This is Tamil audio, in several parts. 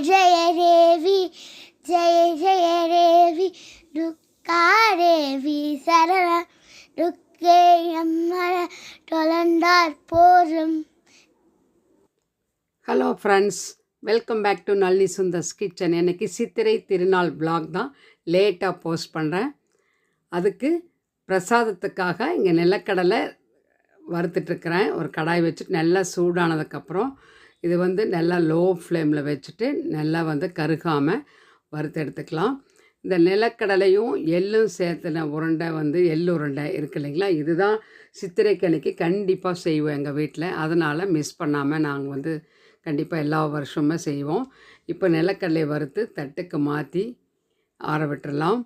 ஜெய தேவி ஜெய ஜெய தேவி சரண துக்கே அம்மர தொலந்தார் போரும். Hello friends welcome back to Nalli Sundars kitchen எனக்கு சித்திரை திருநாள் விலாக் தான் லேட்டாக போஸ்ட் பண்ணுறேன் அதுக்கு பிரசாதத்துக்காக இங்கே நிலக்கடலை வறுத்துட்ருக்குறேன் ஒரு கடாய் வச்சுட்டு நல்லா சூடானதுக்கப்புறம் இது வந்து நல்லா லோ ஃப்ளேமில் வச்சுட்டு நல்லா வந்து கருகாமல் வறுத்து எடுத்துக்கலாம். இந்த நிலக்கடலையும் எள்ளும் சேர்த்துன உருண்டை வந்து எள் உருண்டை இருக்கு இல்லைங்களா? இதுதான் சித்திரைக்கணிக்கு கண்டிப்பாக செய்வோம் எங்கள் வீட்டில் அதனால் மிஸ் பண்ணாமல் நாங்கள் வந்து கண்டிப்பாக எல்லா வருஷமுமே செய்வோம். இப்போ நிலக்கடலை வறுத்து தட்டுக்கு மாற்றி ஆற விட்டுறலாம்.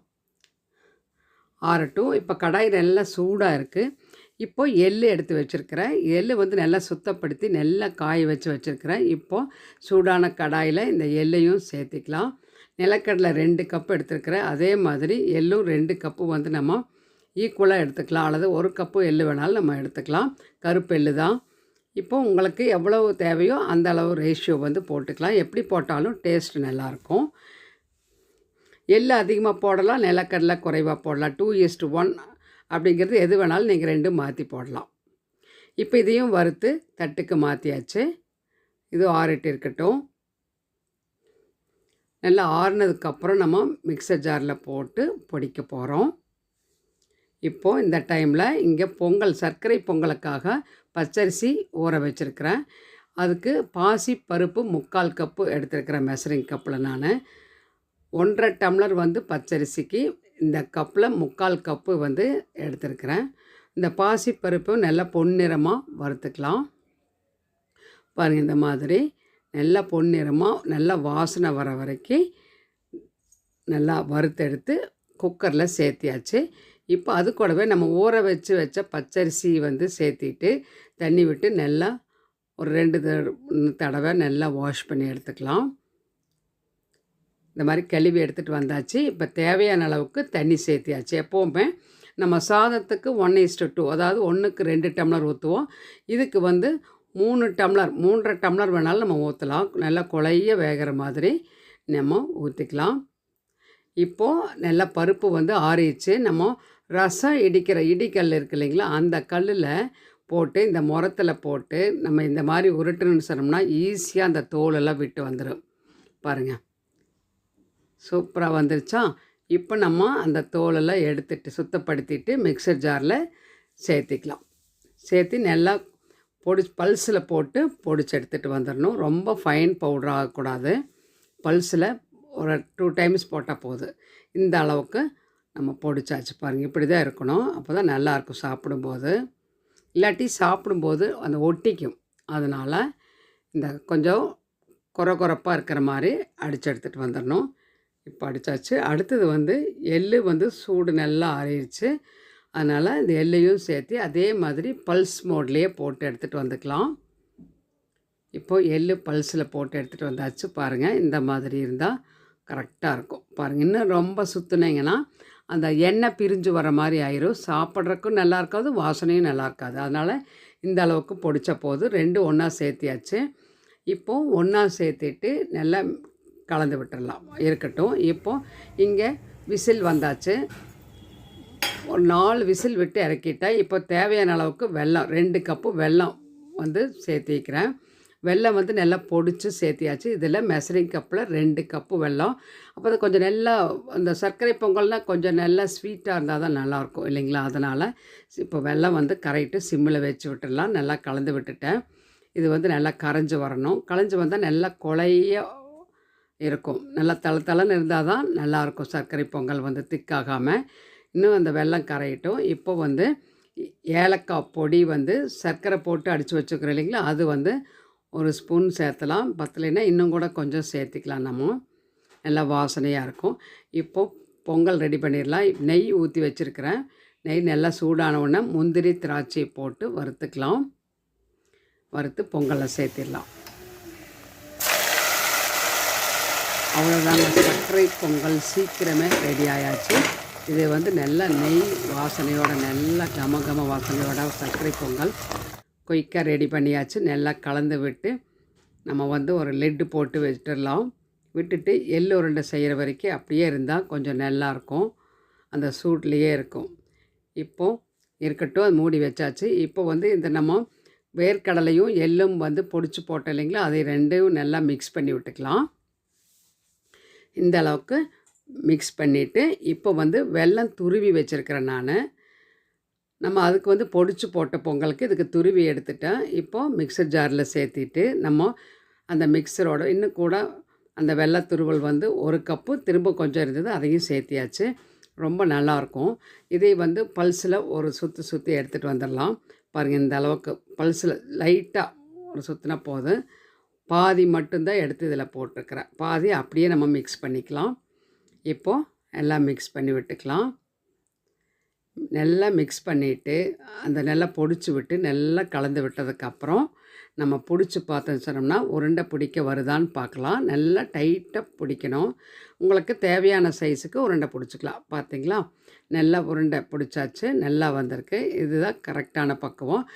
ஆறட்டும். இப்போ கடாய் நல்லா சூடாக இருக்குது இப்போது எள்ளு எடுத்து வச்சுருக்கிறேன். எள்ளு வந்து நல்லா சுத்தப்படுத்தி நல்லா காய வச்சு வச்சுருக்கிறேன். இப்போது சூடான கடாயில் இந்த எள்ளையும் சேர்த்துக்கலாம். நிலக்கடலை ரெண்டு கப் எடுத்துருக்கிறேன். அதே மாதிரி எள்ளும் ரெண்டு கப்பு வந்து நம்ம ஈக்குவலாக எடுத்துக்கலாம். அல்லது ஒரு கப்பு எள்ளு வேணாலும் நம்ம எடுத்துக்கலாம். கருப்பு எள்ளு தான். இப்போ உங்களுக்கு எவ்வளவு தேவையோ அந்த அளவு ரேஷியோ வந்து போட்டுக்கலாம். எப்படி போட்டாலும் டேஸ்ட் நல்லாயிருக்கும். எள்ளு அதிகமாக போடலாம். நிலக்கடலை குறைவாக போடலாம். டூ இஸ்டு ஒன் அப்படிங்கிறது எது வேணாலும் நீங்கள் ரெண்டும் மாற்றி போடலாம். இப்போ இதையும் வறுத்து தட்டுக்கு மாற்றியாச்சு இது ஆறிட்டு இருக்கட்டும். நல்லா ஆறுனதுக்கப்புறம் நம்ம மிக்சர் ஜாரில் போட்டு பொடிக்க போகிறோம் இப்போது இந்த டைமில் இங்கே பொங்கல் சர்க்கரை பொங்கலுக்காக பச்சரிசி ஊற வச்சுருக்கிறேன். அதுக்கு பாசி பருப்பு முக்கால் கப்பு எடுத்துருக்கிறேன் மெஷரிங் கப்பில் நான். ஒன்றரை டம்ளர் வந்து பச்சரிசிக்கு இந்த கப்பில் முக்கால் கப்பு வந்து எடுத்துருக்கிறேன். இந்த பாசி பருப்பு நல்லா பொன்னிறமாக வறுத்துக்கலாம். பாருங்கள் இந்த மாதிரி நல்லா பொன்னிறமாக நல்லா வாசனை வர வரைக்கும் நல்லா வறுத்தெடுத்து குக்கரில் சேர்த்தியாச்சு. இப்போ அது கூடவே நம்ம ஊற வச்சு வச்ச பச்சரிசி வந்து சேர்த்திட்டு தண்ணி விட்டு நல்லா ஒரு ரெண்டு தடவை நல்லா வாஷ் பண்ணி எடுத்துக்கலாம். இந்த மாதிரி கழுவி எடுத்துகிட்டு வந்தாச்சு. இப்போ தேவையான அளவுக்கு தண்ணி சேர்த்தியாச்சு. எப்போவுமே நம்ம சாதத்துக்கு ஒன் இஸ்டு டூ அதாவது ஒன்றுக்கு ரெண்டு டம்ளர் ஊற்றுவோம் இதுக்கு வந்து மூணு டம்ளர் மூன்றரை டம்ளர் வேணாலும் நம்ம ஊற்றலாம் நல்லா குழைய வேகிற மாதிரி நம்ம ஊற்றிக்கலாம் இப்போது நல்லா பருப்பு வந்து ஆறிச்சு நம்ம ரசம் இடிக்கிற இடிக்கல் இருக்கு இல்லைங்களா? அந்த கல்லில் போட்டு இந்த முரத்தில் போட்டு நம்ம இந்த மாதிரி உருட்டுன்னு சொன்னோம்னா ஈஸியாக அந்த தோலெல்லாம் விட்டு வந்துடும் பாருங்கள் சூப்பராக வந்துருச்சா? இப்போ நம்ம அந்த தோலெல்லாம் எடுத்துட்டு சுத்தப்படுத்திட்டு மிக்சர் ஜாரில் சேர்த்திக்கலாம். சேர்த்து நல்லா பொடி பல்ஸில் போட்டு பொடிச்சு எடுத்துகிட்டு வந்துடணும் ரொம்ப ஃபைன் பவுடர் ஆகக்கூடாது. பல்ஸில் ஒரு டூ டைம்ஸ் போட்டால் போதும் இந்த அளவுக்கு நம்ம பொடிச்சாச்சு பாருங்கள் இப்படி தான் இருக்கணும். அப்போ தான் நல்லாயிருக்கும் சாப்பிடும்போது. இல்லாட்டி சாப்பிடும்போது அந்த ஒட்டிக்கும். அதனால் இந்த கொஞ்சம் குறை குறைப்பாக இருக்கிற மாதிரி அடித்து எடுத்துகிட்டு வந்துடணும் இப்போ அடித்தாச்சு அடுத்தது வந்து எள் வந்து சூடு நல்லா ஆறிடுச்சு அதனால் இந்த எள்ளையும் சேர்த்து அதே மாதிரி பல்ஸ் மோட்லேயே போட்டு எடுத்துகிட்டு வந்துக்கலாம். இப்போது எள் பல்ஸில் போட்டு எடுத்துகிட்டு வந்தாச்சு பாருங்கள் இந்த மாதிரி இருந்தால் கரெக்டாக இருக்கும். பாருங்கள் இன்னும் ரொம்ப சுற்றுனீங்கன்னா அந்த எண்ணெய் பிரிஞ்சு வர மாதிரி ஆயிரும். சாப்பிட்றதுக்கும் நல்லா இருக்காது வாசனையும் நல்லா இருக்காது. அதனால் இந்த அளவுக்கு பிடிச்ச போது ரெண்டு ஒன்றா சேர்த்தியாச்சு. இப்போது ஒன்றா சேர்த்துட்டு நல்லா கலந்து விட்டுடலாம் இருக்கட்டும். இப்போது இங்கே விசில் வந்தாச்சு. ஒரு நாலு விசில் விட்டு இறக்கிட்டேன். இப்போ தேவையான அளவுக்கு வெல்லம் ரெண்டு கப்பு வெல்லம் வந்து சேர்த்திக்கிறேன். வெல்லம் வந்து நல்லா பொடிச்சு சேர்த்தியாச்சு. இதில் மெசரிங் கப்பில் ரெண்டு கப்பு வெல்லம். அப்போ அது கொஞ்சம் நல்லா அந்த சர்க்கரை பொங்கல்னால் கொஞ்சம் நல்லா ஸ்வீட்டாக இருந்தால் தான் நல்லாயிருக்கும் இல்லைங்களா? அதனால் இப்போ வெல்லம் வந்து கரைட்டு சிம்மில் வச்சு விட்டுடலாம். நல்லா கலந்து விட்டுட்டேன். இது வந்து நல்லா கரைஞ்சி வரணும். கரைஞ்சி வந்தால் நல்லா கொலையாக இருக்கும். நல்லா தள தளன்னு இருந்தால் தான் நல்லாயிருக்கும். சர்க்கரை பொங்கல் வந்து திக்காகாமல் இன்னும் அந்த வெள்ளம் கரையிட்டும். இப்போ வந்து ஏலக்காய் பொடி வந்து சர்க்கரை போட்டு அடித்து வச்சுக்கிறோம் இல்லைங்களா? அது வந்து ஒரு ஸ்பூன் சேர்த்தலாம். பத்தலைன்னா இன்னும் கூட கொஞ்சம் சேர்த்திக்கலாம் நம்ம. நல்லா வாசனையாக இருக்கும். இப்போது பொங்கல் ரெடி பண்ணிடலாம். நெய் ஊற்றி வச்சுருக்கிறேன். நெய் நல்லா சூடான உடனே முந்திரி திராட்சை போட்டு வறுத்துக்கலாம். வறுத்து பொங்கலை சேர்த்திடலாம். அவ்வளோதாங்க சர்க்கரை பொங்கல் சீக்கிரமே ரெடி ஆயாச்சு. இது வந்து நல்லா நெய் வாசனையோட நல்லா கம கம வாசனையோட சர்க்கரை பொங்கல் குயிக்காக ரெடி பண்ணியாச்சு. நல்லா கலந்து விட்டு நம்ம வந்து ஒரு லெட்டு போட்டு வச்சிடலாம். விட்டுட்டு எள்ளு உருண்டை செய்கிற வரைக்கும் அப்படியே இருந்தால் கொஞ்சம் நல்லாயிருக்கும் அந்த சூட்லேயே இருக்கும். இப்போது இருக்கட்டும் அது மூடி வச்சாச்சு. இப்போ வந்து இந்த நம்ம வேர்க்கடலையும் எள்ளும் வந்து பொடிச்சு போட்டோம் இல்லைங்களா? அதை ரெண்டையும் நல்லா மிக்ஸ் பண்ணி விட்டுக்கலாம். இந்த அளவுக்கு மிக்ஸ் பண்ணிவிட்டு இப்போ வந்து வெல்லம் துருவி வச்சுருக்கிறேன் நான் நம்ம அதுக்கு வந்து பொடிச்சு போட்ட பொங்கலுக்கு இதுக்கு துருவி எடுத்துட்டேன். இப்போது மிக்சர் ஜாரில் சேர்த்திட்டு நம்ம அந்த மிக்சரோட இன்னும் கூட அந்த வெள்ளை துருவல் வந்து ஒரு கப்பு திரும்ப கொஞ்சம் இருந்தது அதையும் சேர்த்தியாச்சு. ரொம்ப நல்லாயிருக்கும். இதை வந்து பல்ஸில் ஒரு சுற்றி சுற்றி எடுத்துகிட்டு வந்துடலாம். பாருங்கள் இந்த அளவுக்கு பல்ஸில் லைட்டாக ஒரு சுற்றினா போதும். பாதி மட்டும்தான் எடுத்து இதில் போட்டிருக்கிறேன். பாதி அப்படியே நம்ம மிக்ஸ் பண்ணிக்கலாம். இப்போது எல்லாம் மிக்ஸ் பண்ணி விட்டுக்கலாம். நல்லா மிக்ஸ் பண்ணிவிட்டு அந்த நல்லா பொடிச்சு விட்டு நல்லா கலந்து விட்டதுக்கப்புறம் நம்ம பிடிச்சி பார்த்தோன்னு சொன்னோம்னா உருண்டை பிடிக்க வருதான்னு பார்க்கலாம். நல்லா டைட்டாக பிடிக்கணும். உங்களுக்கு தேவையான சைஸுக்கு உருண்டை பிடிச்சிக்கலாம். பார்த்தீங்களா? நல்லா உருண்டை பிடிச்சாச்சு நல்லா வந்திருக்கு. இதுதான் கரெக்டான பக்குவம்.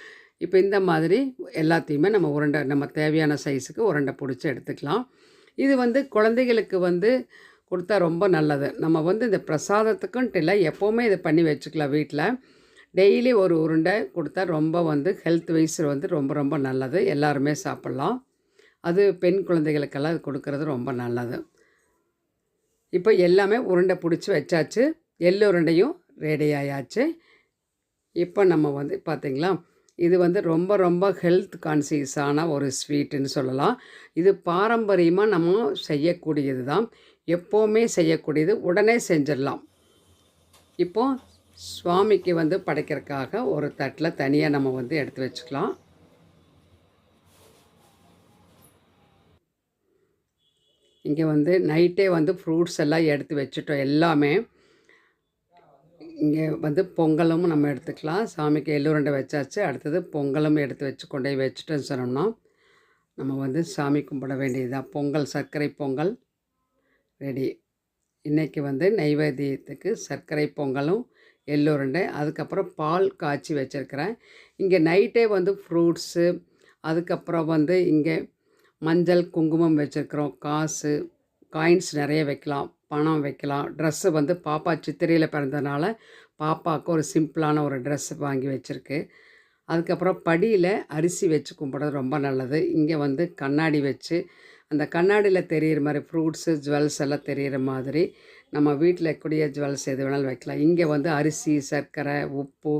இப்போ இந்த மாதிரி எல்லாத்தையுமே நம்ம உருண்டை நம்ம தேவையான சைஸுக்கு உருண்டை பிடிச்சி எடுத்துக்கலாம். இது வந்து குழந்தைகளுக்கு வந்து கொடுத்தா ரொம்ப நல்லது. நம்ம வந்து இந்த பிரசாதத்துக்குன்ட்டு இல்லை எப்போவுமே இதை பண்ணி வச்சுக்கலாம் வீட்டில் டெய்லி ஒரு உருண்டை கொடுத்தா ரொம்ப வந்து ஹெல்த் வைஸ் வந்து ரொம்ப ரொம்ப நல்லது. எல்லாருமே சாப்பிட்லாம். அது பெண் குழந்தைகளுக்கெல்லாம் அது கொடுக்கறது ரொம்ப நல்லது. இப்போ எல்லாமே உருண்டை பிடிச்சி வச்சாச்சு. எள்ளு உருண்டையும் ரெடி ஆயாச்சு. இப்போ நம்ம வந்து பார்த்திங்களா இது வந்து ரொம்ப ரொம்ப ஹெல்த் கான்சியஸான ஒரு ஸ்வீட்டுன்னு சொல்லலாம். இது பாரம்பரியமாக நம்ம செய்யக்கூடியது தான். எப்போவுமே செய்யக்கூடியது. உடனே செஞ்சிடலாம். இப்போது சுவாமிக்கு வந்து படைக்கிறதுக்காக ஒரு தட்டில் தனியாக நம்ம வந்து எடுத்து வச்சுக்கலாம். இங்கே வந்து நைட்டே வந்து ஃப்ரூட்ஸ் எல்லாம் எடுத்து வச்சுட்டோம் எல்லாமே. இங்கே வந்து பொங்கலும் நம்ம எடுத்துக்கலாம். சாமிக்கு எள்ளுருண்டை வச்சாச்சு. அடுத்தது பொங்கலும் எடுத்து வச்சு கொண்டு போய் வச்சுட்டோன்னு சொன்னோம்னா நம்ம வந்து சாமி கும்பிட வேண்டியதுதான். பொங்கல் சர்க்கரை பொங்கல் ரெடி. இன்றைக்கி வந்து நைவேத்தியத்துக்கு சர்க்கரை பொங்கலும் எள்ளுருண்டை அதுக்கப்புறம் பால் காய்ச்சி வச்சுருக்கிறேன். இங்கே நைட்டே வந்து ஃப்ரூட்ஸு அதுக்கப்புறம் வந்து இங்கே மஞ்சள் குங்குமம் வச்சுருக்குறோம். காசு காயின்ஸ் நிறைய வைக்கலாம். பணம் வைக்கலாம். ட்ரெஸ்ஸு வந்து பாப்பா சித்திரையில் பிறந்தனால பாப்பாவுக்கு ஒரு சிம்பிளான ஒரு ட்ரெஸ் வாங்கி வச்சுருக்கு. அதுக்கப்புறம் படியில் அரிசி வச்சு கும்பிட்றது ரொம்ப நல்லது. இங்கே வந்து கண்ணாடி வச்சு அந்த கண்ணாடியில் தெரிகிற மாதிரி ஃப்ரூட்ஸு ஜுவல்ஸ் எல்லாம் தெரிகிற மாதிரி நம்ம வீட்டில் கூடிய ஜுவல்ஸ் எது வேணாலும் வைக்கலாம். இங்கே வந்து அரிசி சர்க்கரை உப்பு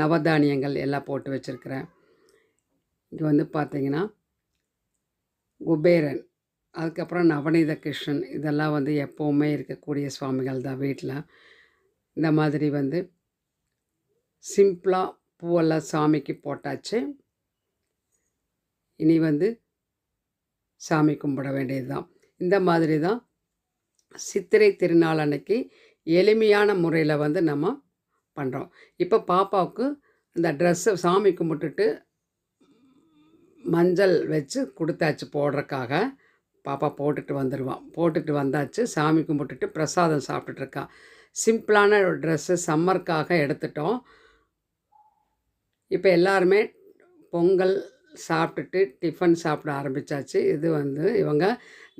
நவதானியங்கள் எல்லாம் போட்டு வச்சுருக்கிறேன். இங்கே வந்து பார்த்திங்கன்னா குபேரன். அதுக்கப்புறம் நவநீத கிருஷ்ணன் இதெல்லாம் வந்து எப்போவுமே இருக்கக்கூடிய சுவாமிகள் தான் வீட்டில். இந்த மாதிரி வந்து சிம்பிளாக பூவெல்லாம் சாமிக்கு போட்டாச்சு. இனி வந்து சாமி கும்பிட வேண்டியது தான். இந்த மாதிரி தான் சித்திரை திருநாள் அன்னைக்கு எளிமையான முறையில் வந்து நம்ம பண்ணுறோம் இப்போ பாப்பாவுக்கு இந்த ட்ரெஸ்ஸை சாமி கும்பிட்டுட்டு மஞ்சள் வச்சு கொடுத்தாச்சு போடுறக்காக பாப்பா போட்டுட்டு வந்துடுவான் போட்டுட்டு வந்தாச்சு. சாமி கும்பிட்டுட்டு பிரசாதம் சாப்பிட்டுட்ருக்கான் சிம்பிளான ட்ரெஸ்ஸு சம்மருக்காக எடுத்துட்டோம். இப்போ எல்லாருமே பொங்கல் சாப்பிட்டுட்டு டிஃபன் சாப்பிட ஆரம்பித்தாச்சு இது வந்து இவங்க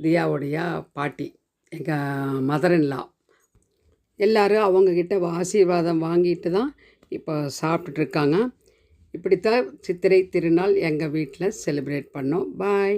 தியாவுடைய பாட்டி எங்கள் மதரின்லாம் எல்லோரும் அவங்கக்கிட்ட ஆசீர்வாதம் வாங்கிட்டு தான் இப்போ சாப்பிட்டுட்ருக்காங்க. இப்படித்தான் சித்திரை திருநாள் எங்கள் வீட்டில் செலிப்ரேட் பண்ணோம். பாய்